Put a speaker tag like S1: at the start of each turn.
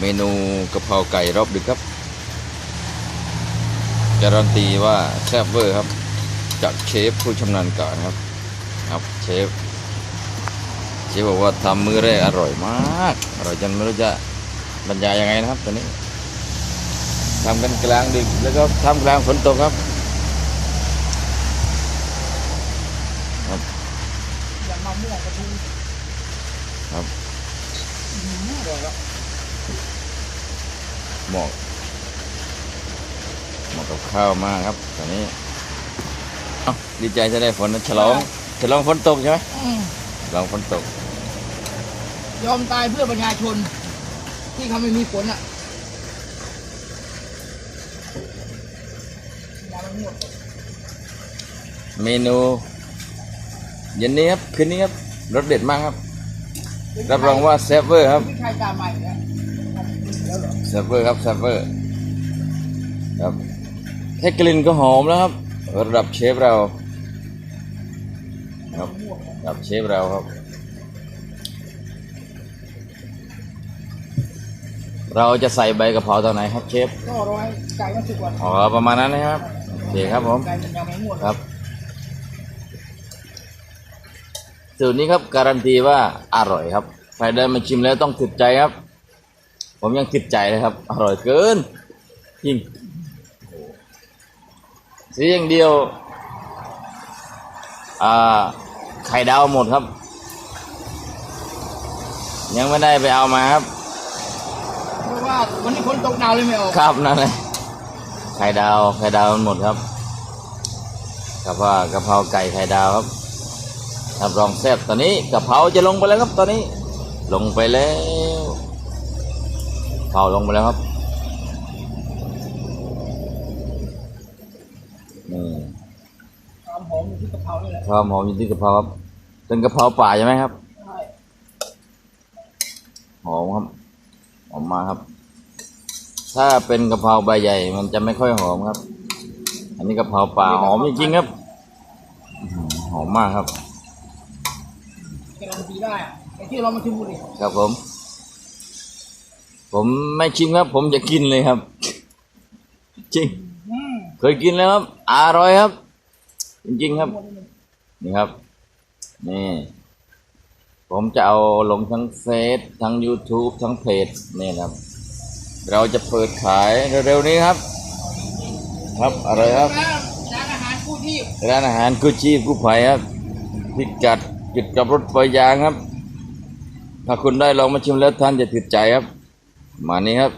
S1: เมนูกะเพราไก่รอบดึกครับ การันตีว่าแซ่บเวอร์ครับ จากเชฟผู้ชำนาญการครับ ครับเชฟ เชฟบอกว่าทำมื้อแรกอร่อยมากอร่อยจนไม่รู้จะบรรยายยังไงนะครับตอนนี้ทำกันกลางดึกแล้วก็ทำกลางฝนตกครับ
S2: อย่างมะม่วงกระทู
S1: ครับ
S2: อร่อยแล้ว
S1: หมาะเหมาะกับข้าวมากครับ ตอนนี้เอ้าดีใจจะได้ฝนนะฉลองฉลองฝนตกใช่ไหม
S2: อืม
S1: ฉลองฝนตก
S2: ยอมตายเพื่อประชาชน ที่เขาไม่มีฝนอะยามะม่วง
S1: เมนูเย็นนี้ครับคืนนี้ครับรสเด็ดมากครับ รับรองว่าแซ่บเวอร์ครับ
S2: พี่ชายตาใหม่นะแล้ว เหรอ
S1: แซ่บเวอร์ครับแซ่บเวอร์ครับแค่กลิ่นก็หอมแล้วครับ ระดับเชฟเราครับ
S2: ม่วง
S1: ระดับเชฟเราครับ เราจะใส่ใบกะเพราตอนไหนครับเชฟ
S2: ก็รอให้ไก่มันสุกก่อน
S1: อ๋อประมาณนั้นนะครับโอเคครับผม
S2: ไก่มันยังไม่ม่วง
S1: ครับสูตรนี้ครับการันตีว่าอร่อยครับใครได้มาชิมแล้วต้องติดใจครับ ผมยังติดใจเลยครับ อร่อยเกินจริงเสียอย่างเดียว อ่า ไข่ดาวหมดครับ ยังไม่ได้ไปเอามาครับ
S2: เพราะว่าวันนี้ฝนตกหนาวเลยไม่ออก
S1: ครับนั่นเลยไข่ดาว ไข่ดาวมันหมดครับกะเพรากะเพราไก่ไข่ดาวครับรับรองแซ่บตอนนี้กะเพราจะลงไปแล้วครับตอนนี้ ลงไปแล้ว เผาลงไปแล้วครับนี่
S2: ความหอมอยู่ที่กะเพรานี่แหละ
S1: ความหอมอยู่ที่กะเพราครับเป็นกะเพราป่าใช่ไหมครับ
S2: ใช่
S1: หอมครับหอมมากครับ ถ้าเป็นกะเพราใบใหญ่ มันจะไม่ค่อยหอมครับ อันนี้กะเพราป่าหอมจริงๆครับอื้อหือหอมมากครับ
S2: การันตีได้อะไอ้ที่เรามาชิมดูดิ
S1: ครับผม ผมไม่ชิมครับ ผมจะกินเลยครับ จริง เคยกินแล้วครับ อร่อยครับ จริงๆครับ นี่ครับ นี่ ผมจะเอาลงทั้งเฟซทั้ง YouTube ทั้งเพจนี่นะครับ เราจะเปิดขายเร็วๆนี้ครับ ครับอะไรครับ
S2: ร้านอาหารคู่ที่
S1: ร้านอาหารกู้ชีพกู้ภัยครับพิกัดจุดกับรถไฟยางครับ ถ้าคุณได้ลองมาชิมแล้วท่านจะติดใจครับ Mani ya?